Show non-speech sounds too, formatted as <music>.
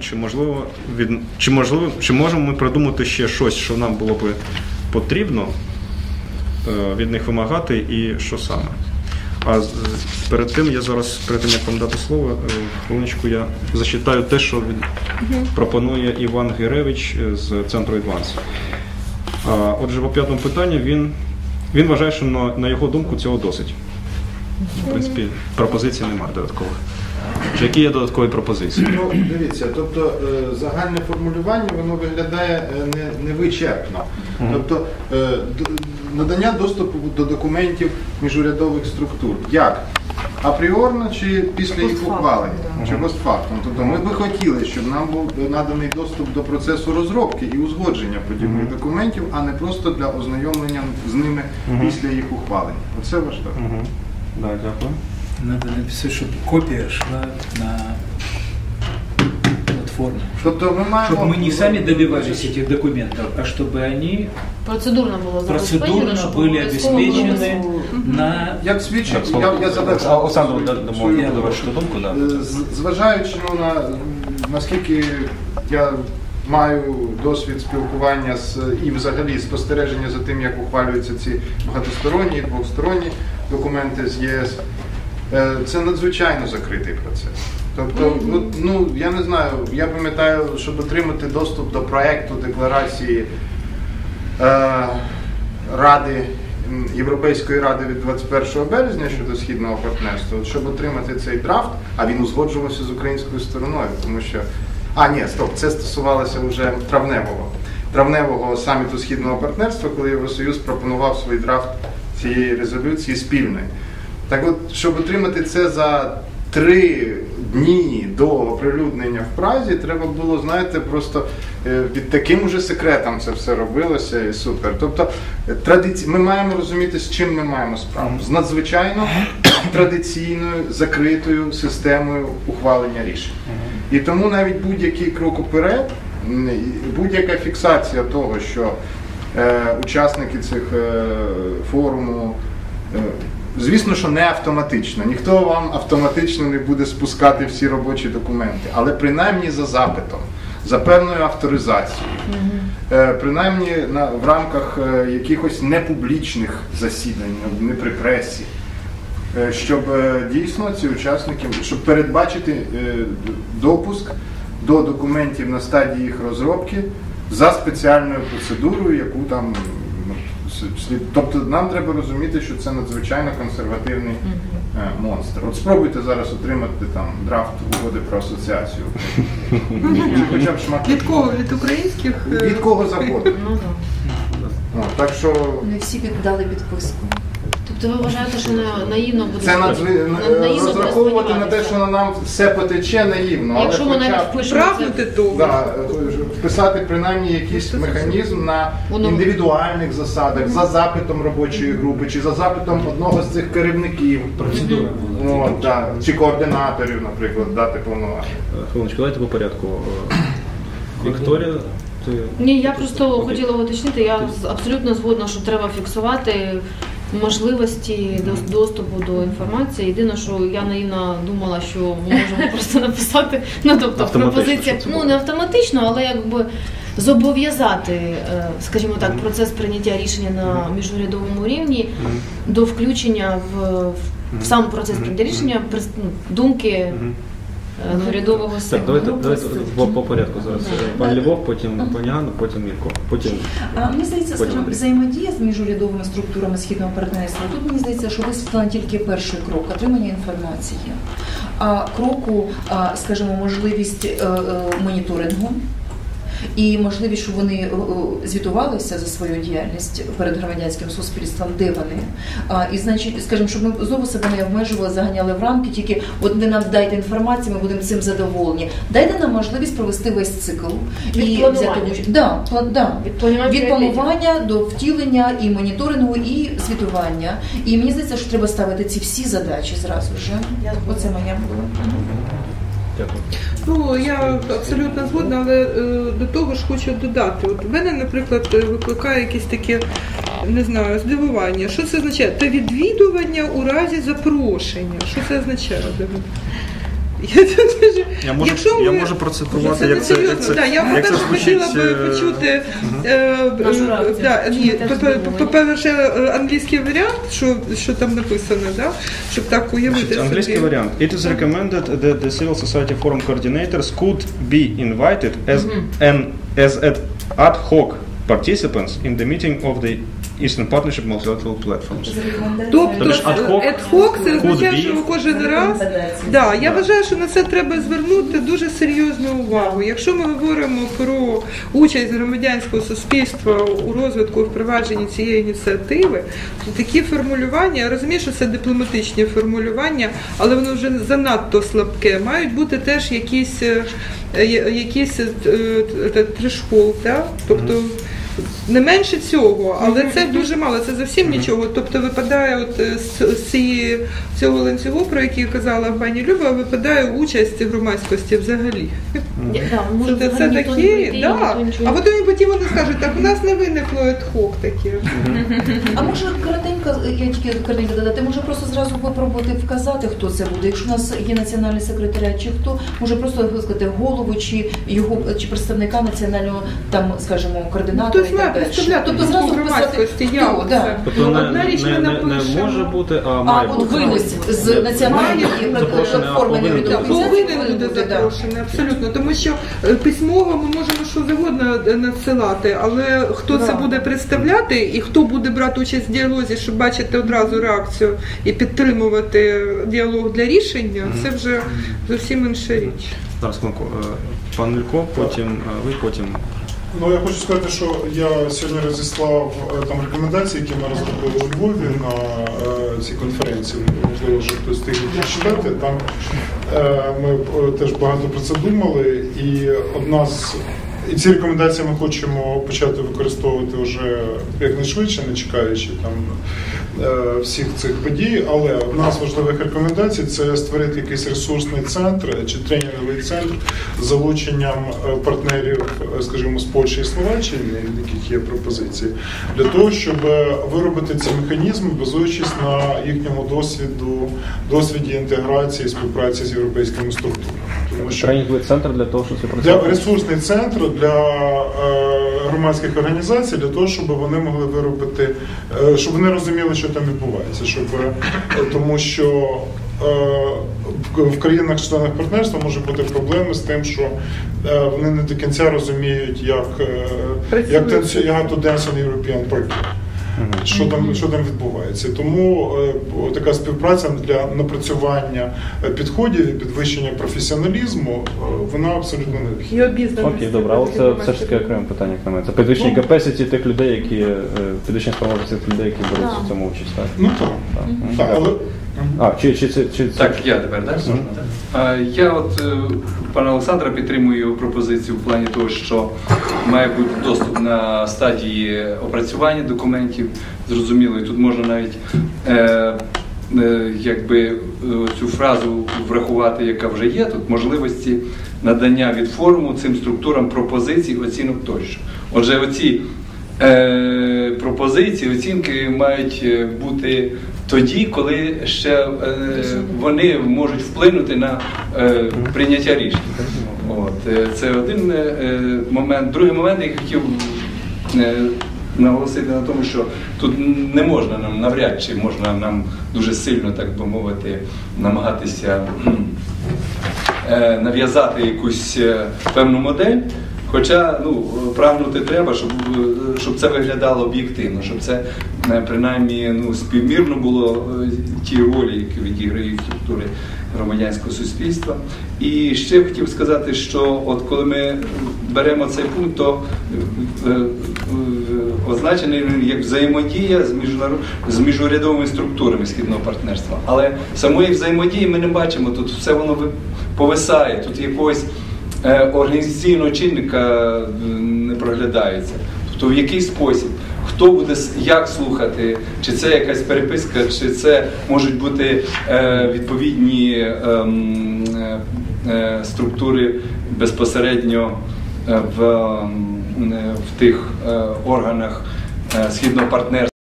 Чи можливо від чи можливо, чи можемо ми придумати ще щось, що нам було би потрібно е, від них вимагати, і що саме? А перед тим я зараз, перед тим як вам дати слово, е, хвилиночку я зачитаю те, що він пропонує Іван Гіревич е, з центру Advance. Отже, по п'ятому питанню він, він вважає, що на, на його думку цього досить. В принципі, пропозицій немає додаткових. Чи які є додаткові пропозиції? Ну, дивіться, тобто е, загальне формулювання воно виглядає е, не, невичерпно. Тобто е, надання доступу до документів міжурядових структур. Як? Апріорно чи після їх ухвалення? Чи постфактум? Тобто ми би хотіли, щоб нам був наданий доступ до процесу розробки і узгодження подібних документів, а не просто для ознайомлення з ними після їх ухвалення. Оце важливо. Да, дякую. Надо написать, чтобы копия шла на платформу. Тобто ми маємо Чтобы мы не сами добивались этих документов, а чтобы они Процедурно було забезпечено, процедурно щоб были обов'язково було обеспечены на... як свідчить, я, я завершу Олександру дамо свою я завершити думку. Да. Е, з- Зважаючи ну, на наскільки я маю досвід спілкування з і взагалі спостереження за тим, як ухвалюються ці багатосторонні, двосторонні документи з ЄС, е, це надзвичайно закритий процес. Тобто, ну, ну я не знаю, я пам'ятаю, щоб отримати доступ до проекту декларації е, Ради Європейської ради від 21 березня щодо східного партнерства, щоб отримати цей драфт, а він узгоджувався з українською стороною, тому що а ні, стоп, це стосувалося вже травневого травневого саміту східного партнерства, коли Євросоюз пропонував свій драфт цієї резолюції спільної. Так от, щоб отримати це за три дні до оприлюднення в Празі, треба було, знаєте, просто е, під таким уже секретом це все робилося і супер. Тобто е, традиці... ми маємо розуміти, з чим ми маємо справу. З надзвичайно традиційною закритою системою ухвалення рішень. І тому навіть будь-який крок уперед, будь-яка фіксація того, що е, учасники цих е, форуму. е, Звісно, що не автоматично. Ніхто вам автоматично не буде спускати всі робочі документи, але принаймні за запитом, за певною авторизацією, е, принаймні на, в рамках е, якихось непублічних засідань, не при пресі, е, щоб дійсно ці учасники, щоб передбачити допуск до документів на стадії їх розробки за спеціальною процедурою, яку там слід. Тобто нам треба розуміти, що це надзвичайно консервативний е, монстр. От спробуйте зараз отримати там драфт угоди про асоціацію. Чи Хоча б шмат. Від кого? Від українських? е, Від кого завгодно. Ну, да. Так що Не всі віддали підписку. Тобто ви вважаєте, що на- наївно буде це надзві... на- наївно буде розраховувати на те, сподіватися? що на нам все потече наївно. але Якщо ми хоча б- це Прагнути того. Да, вписати принаймні якийсь механізм на Воно- індивідуальних засадах, за запитом робочої групи, чи за запитом одного з цих керівників. Процедура була. От, да, чи координаторів, наприклад, дати повноваження. Е, Хвилиночку, давайте по порядку. Е, Вікторія, ти Ні, я просто хотіла уточнити, я з- абсолютно згодна, що треба фіксувати можливості дос- доступу до інформації. Єдине, що я наївно думала, що ми можемо <laughs> просто написати, ну тобто пропозиція, ну не автоматично, але якби зобов'язати, е, скажімо так, процес прийняття рішення на міжурядовому рівні до включення в, в сам процес прийняття рішення ну, думки урядового Так, сектору. давайте, Ну, давайте по, по порядку зараз. Да. Е, Пан Львов, потім пані Ганна, потім Мірко. Потім А, Мені здається, Потім скажімо, Андрій. взаємодія з міжурядовими структурами східного партнерства. Тут мені здається, що висвітлено тільки перший крок отримання інформації. А кроку, а, скажімо, можливість е, е, моніторингу. І можливість, щоб вони е, е, звітувалися за свою діяльність перед громадянським суспільством, де вони. І значить, скажімо, щоб ми знову себе не обмежували, заганяли в рамки, тільки от ви нам дайте інформацію, ми будемо цим задоволені. Дайте нам можливість провести весь цикл Від і планування. взяти. Да, пла- да. Від планування Від планування до втілення і моніторингу, і звітування. І мені здається, що треба ставити ці всі задачі зразу ж. Оце моя була. Ну я абсолютно згодна, але е, до того ж хочу додати. От в мене, наприклад, е, викликає якесь таке, не знаю, здивування. Що це означає? Та відвідування у разі запрошення. Що це означає? <laughs> Я дуже- Я можу, Якщо я ми- можу процитувати, Це як це, як серйозно. це, Да, я як це по-перше звучить. хотіла би почути по-перше, англійський варіант, що, що там написано, да? щоб так уявити Значить, англійський собі. варіант. It is recommended that the Civil Society Forum coordinators could be invited as an as ad hoc participants in the meeting of the Eastern Partnership multilateral platforms. Тобто Тобто ad hoc ad hoc це означає, be. що ви кожен раз. Да, я вважаю, що на це треба звернути дуже серйозну увагу. Якщо ми говоримо про участь громадянського суспільства у розвитку і впровадженні цієї ініціативи, то такі формулювання, я розумію, що це дипломатичні формулювання, але воно вже занадто слабке. Мають бути теж якісь, е, е, якісь трешхолд, да? тобто. Не менше цього, але це дуже мало, це зовсім нічого. Тобто випадає от е, з, цієї цього ланцюгу, про який казала пані Люба, випадає участь громадськості взагалі. Це, це взагалі ніхто не такі, да. А потім потім вони скажуть, так у нас не виникло ad-hoc таке. А може коротенько, я тільки коротенько додати, може просто зразу попробувати вказати, хто це буде. Якщо у нас є національний секретаріат, чи хто, може просто сказати голову чи його чи представника національного там, скажімо, координатора. Представляти тобто зразу вписати, громадськості, хто, да. Тобто Ну, не, одна річ не, ми не, не напишемо. може бути, а А має от бути. винести з національної бути запрошений, а платформи повинен бути. Повинен буде запрошений, абсолютно. Тому що е, письмово ми можемо що завгодно е, надсилати, але хто це буде представляти і хто буде брати участь в діалозі, щоб бачити одразу реакцію і підтримувати діалог для рішення, це вже зовсім інша річ. Зараз. Е, Пан Люлько, потім е, ви, потім. Ну я хочу сказати, що я сьогодні розіслав е, там рекомендації, які ми розробили у Львові на е, цій конференції. Можливо, що хтось встигне прочитати. Там е, ми е, теж багато про це думали, і одна з і ці рекомендації ми хочемо почати використовувати вже якнайшвидше, не чекаючи там е, всіх цих подій. Але одна з важливих рекомендацій це створити якийсь ресурсний центр чи тренінговий центр з залученням е, партнерів, е, скажімо, з Польщі і Словаччини, яких є пропозиції, для того, щоб виробити ці механізми, базуючись на їхньому досвіду, досвіді інтеграції, співпраці з європейськими структурами. Тому що Тренінговий центр для того, щоб це для ресурсний центр для е, громадських організацій, для того, щоб вони могли виробити, е, щоб вони розуміли, що там відбувається, щоб е, тому що. е, в- країнах-членах партнерства може бути проблеми з тим, що е, вони не до кінця розуміють, як, е, як Працює. танцю- you have to dance on European parquet. Що там, що там відбувається? Тому е, така співпраця для напрацювання е, підходів і підвищення професіоналізму е, вона абсолютно обізнаності. Окей, добре, але це все ж таки окреме питання, як на мене. Це підвищення Ну. capacity тих людей, які підвищення спроможності тих людей, які беруть в цьому участь, так? Ну так. Так, Так, але А, чи, чи, це- чи, це- Так, я тепер, так? Мгм. А, Я от пана Олександра підтримую його пропозицію в плані того, що має бути доступ на стадії опрацювання документів. Зрозуміло, і тут можна навіть е, е, якби е, цю фразу врахувати, яка вже є, тут можливості надання від форуму цим структурам пропозицій, оцінок тощо. Отже, оці е, пропозиції, оцінки мають е, бути тоді, коли ще е, вони можуть вплинути на е, прийняття рішень. От, е, це один е, момент. Другий момент, я хотів наголосити на тому, що тут не можна нам навряд чи можна нам дуже сильно, так би мовити, намагатися е, нав'язати якусь е, певну модель. Хоча ну, прагнути треба, щоб, щоб це виглядало об'єктивно, щоб це е, принаймні ну, співмірно було ті ролі, які відіграють структури громадянського суспільства. І ще хотів сказати, що от коли ми беремо цей пункт, то означений він як взаємодія з, міжнарод... з міжурядовими структурами східного партнерства. Але самої взаємодії ми не бачимо. Тут все воно повисає, тут якогось е, організаційного чинника не проглядається. Тобто в який спосіб, хто буде як слухати, чи це якась переписка, чи це можуть бути е, відповідні ем, е, е, структури безпосередньо в, в тих е, органах е, східного партнерства.